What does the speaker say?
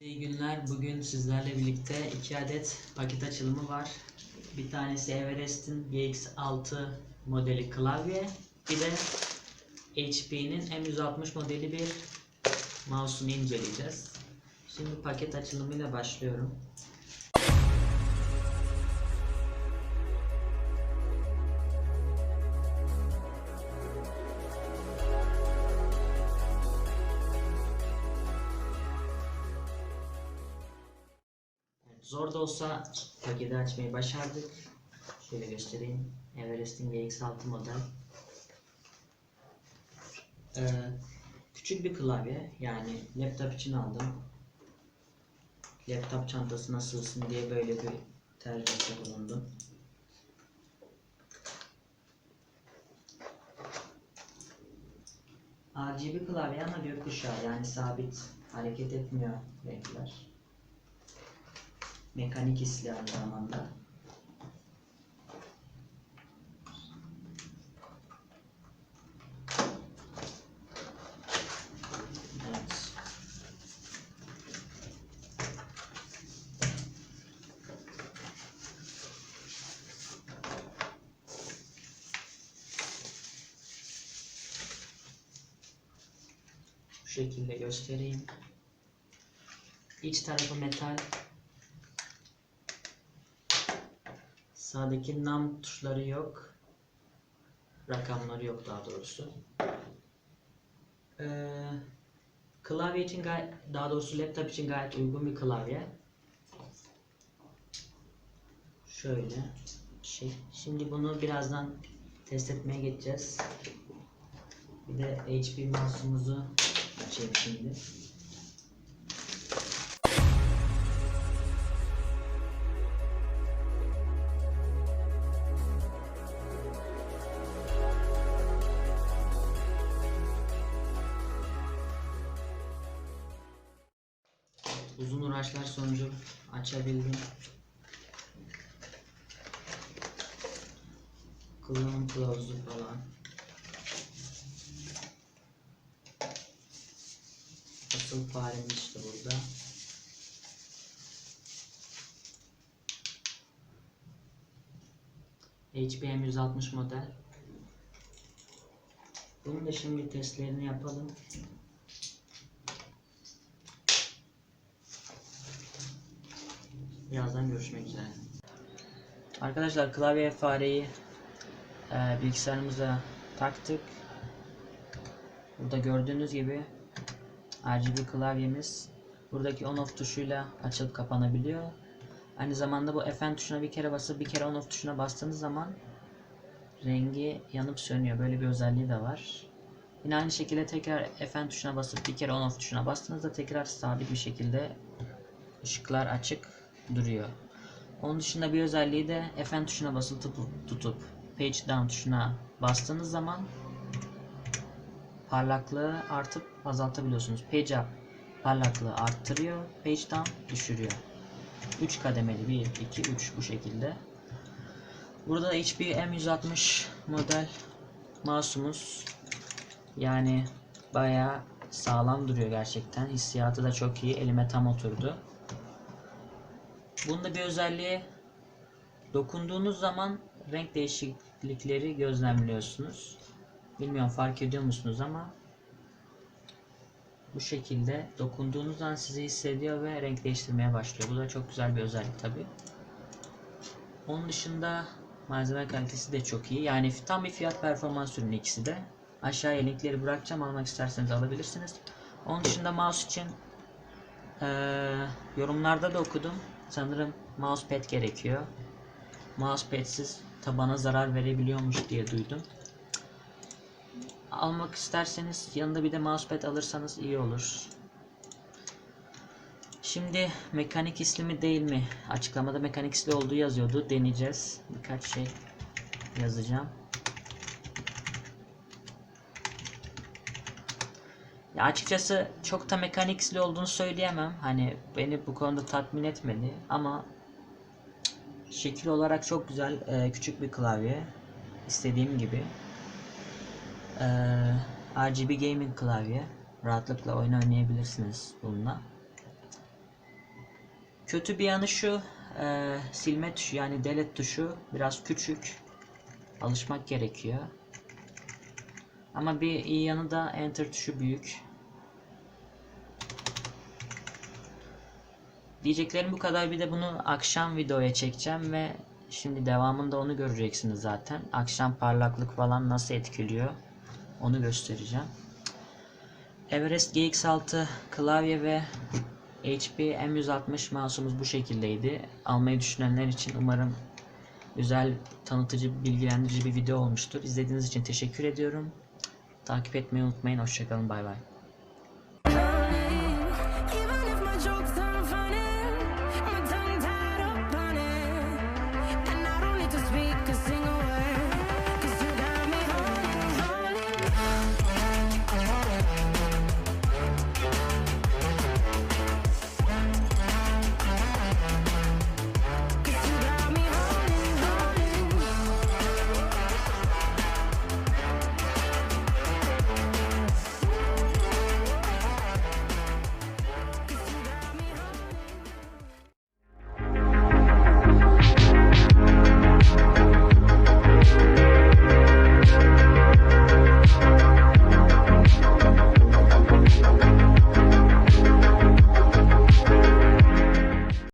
İyi günler. Bugün sizlerle birlikte iki adet paket açılımı var. Bir tanesi Everest'in GX6 modeli klavye. Bir de HP'nin M160 modeli bir mouse'unu inceleyeceğiz. Şimdi paket açılımıyla başlıyorum. Zor da olsa paketi açmayı başardık. Şöyle göstereyim. Everest'in GX6 model. Ee, küçük bir klavye. Yani laptop için aldım. Laptop çantasına sığsın diye böyle bir tercihte bulundum. RGB klavye ama gökkuşağı yani sabit hareket etmiyor renkler. Mekanik hisli aynı zamanda. Şekilde göstereyim. İç tarafı metal. Sağdaki nam tuşları yok. Rakamları yok daha doğrusu. Ee, klavye için gayet, daha doğrusu laptop için gayet uygun bir klavye. Şöyle şey. Şimdi bunu birazdan test etmeye geçeceğiz. Bir de HP mouse'umuzu açayım şimdi. Uzun uğraşlar sonucu açabildim. Kullanım kılavuzu falan. Asıl faremiz işte burada. HBM 160 model. Bunun da şimdi testlerini yapalım. Birazdan görüşmek üzere. Arkadaşlar klavye fareyi e, bilgisayarımıza taktık. Burada gördüğünüz gibi RGB klavyemiz buradaki on off tuşuyla açılıp kapanabiliyor. Aynı zamanda bu Fn tuşuna bir kere basıp bir kere on off tuşuna bastığınız zaman rengi yanıp sönüyor. Böyle bir özelliği de var. Yine aynı şekilde tekrar Fn tuşuna basıp bir kere on off tuşuna bastığınızda tekrar sabit bir şekilde ışıklar açık duruyor. Onun dışında bir özelliği de Fn tuşuna basılı tutup, tutup page down tuşuna bastığınız zaman parlaklığı artıp azaltabiliyorsunuz. Page up parlaklığı arttırıyor, page down düşürüyor. 3 kademeli 1 2 3 bu şekilde. Burada da HP M160 model mouse'umuz yani bayağı sağlam duruyor gerçekten. Hissiyatı da çok iyi. Elime tam oturdu. Bunda bir özelliği dokunduğunuz zaman renk değişiklikleri gözlemliyorsunuz. Bilmiyorum fark ediyor musunuz ama bu şekilde dokunduğunuz zaman sizi hissediyor ve renk değiştirmeye başlıyor. Bu da çok güzel bir özellik tabi. Onun dışında malzeme kalitesi de çok iyi. Yani tam bir fiyat performans ürünü ikisi de. Aşağıya linkleri bırakacağım. Almak isterseniz alabilirsiniz. Onun dışında mouse için eee, yorumlarda da okudum. Sanırım mousepad gerekiyor. Mousepad'siz tabana zarar verebiliyormuş diye duydum. Almak isterseniz yanında bir de mousepad alırsanız iyi olur. Şimdi mekanik isli mi değil mi? Açıklamada mekanik isli olduğu yazıyordu. Deneyeceğiz. Birkaç şey yazacağım. Ya açıkçası çok da mekanik isli olduğunu söyleyemem. Hani beni bu konuda tatmin etmedi ama şekil olarak çok güzel e, küçük bir klavye. istediğim gibi. Ee, RGB Gaming klavye. Rahatlıkla oyun oynayabilirsiniz bununla. Kötü bir yanı şu. e, silme tuşu yani delete tuşu biraz küçük. Alışmak gerekiyor. Ama bir iyi yanı da enter tuşu büyük. Diyeceklerim bu kadar. Bir de bunu akşam videoya çekeceğim ve şimdi devamında onu göreceksiniz zaten. Akşam parlaklık falan nasıl etkiliyor onu göstereceğim. Everest GX6 klavye ve HP M160 mouse'umuz bu şekildeydi. Almayı düşünenler için umarım güzel, tanıtıcı, bilgilendirici bir video olmuştur. İzlediğiniz için teşekkür ediyorum. Takip etmeyi unutmayın. Hoşçakalın. Bay bay.